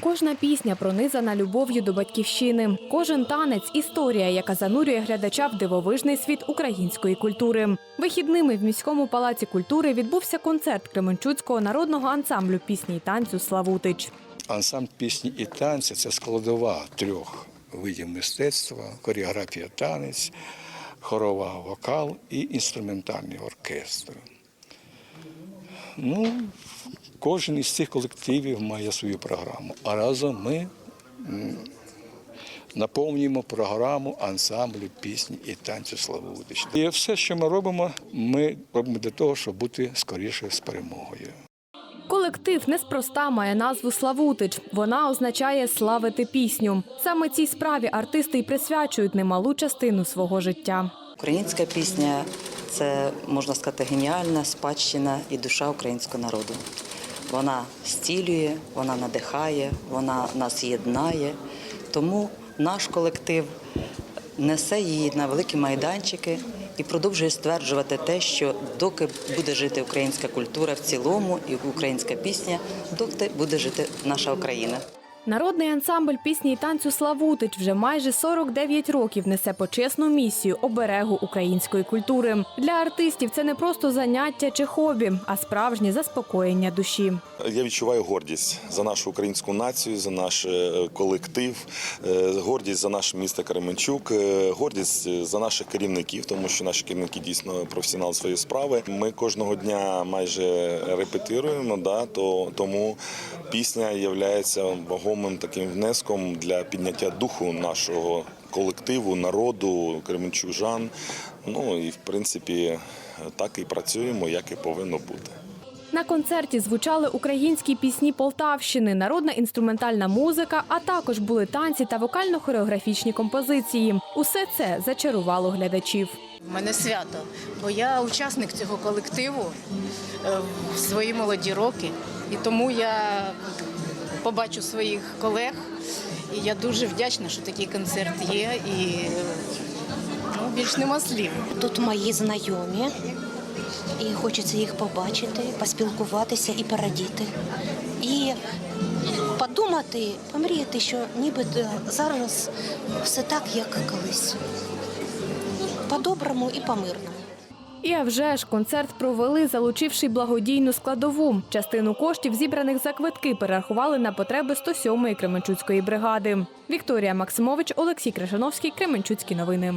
Кожна пісня пронизана любов'ю до батьківщини. Кожен танець історія, яка занурює глядача в дивовижний світ української культури. Вихідними в міському палаці культури відбувся концерт Кременчуцького народного ансамблю пісні і танцю Славутич. Ансамбль пісні і танці це складова трьох видів мистецтва, хореографія танець, хорова вокал і інструментальний оркестр. Ну, кожен із цих колективів має свою програму. А разом ми наповнюємо програму ансамблю пісні і танцю Славутич. І все, що ми робимо, ми робимо для того, щоб бути скоріше з перемогою. Колектив неспроста має назву Славутич. Вона означає славити пісню. Саме цій справі артисти й присвячують немалу частину свого життя. Українська пісня це можна сказати геніальна спадщина і душа українського народу. Вона стілює, вона надихає, вона нас єднає. Тому наш колектив несе її на великі майданчики і продовжує стверджувати те, що доки буде жити українська культура в цілому і українська пісня, доки буде жити наша Україна. Народний ансамбль пісні й танцю Славутич вже майже 49 років несе почесну місію оберегу української культури. Для артистів це не просто заняття чи хобі, а справжнє заспокоєння душі. Я відчуваю гордість за нашу українську націю, за наш е, колектив, е, гордість за наше місто Кременчук, е, гордість за наших керівників, тому що наші керівники дійсно професіонали своєї справи. Ми кожного дня майже репетируємо, да, то тому пісня є вагомим таким внеском для підняття духу нашого колективу, народу, кременчужан. Ну і в принципі так і працюємо, як і повинно бути. На концерті звучали українські пісні Полтавщини, народна інструментальна музика, а також були танці та вокально-хореографічні композиції. Усе це зачарувало глядачів. У мене свято, бо я учасник цього колективу е, в свої молоді роки, і тому я побачу своїх колег. І я дуже вдячна, що такий концерт є. І е, ну, більш нема слів. Тут мої знайомі, і хочеться їх побачити, поспілкуватися і порадіти. І подумати, помріяти, що ніби зараз все так, як колись. По-доброму і по-мирному. І а вже ж концерт провели, залучивши благодійну складову. Частину коштів, зібраних за квитки, перерахували на потреби 107-ї Кременчуцької бригади. Вікторія Максимович, Олексій Кришановський, Кременчуцькі новини.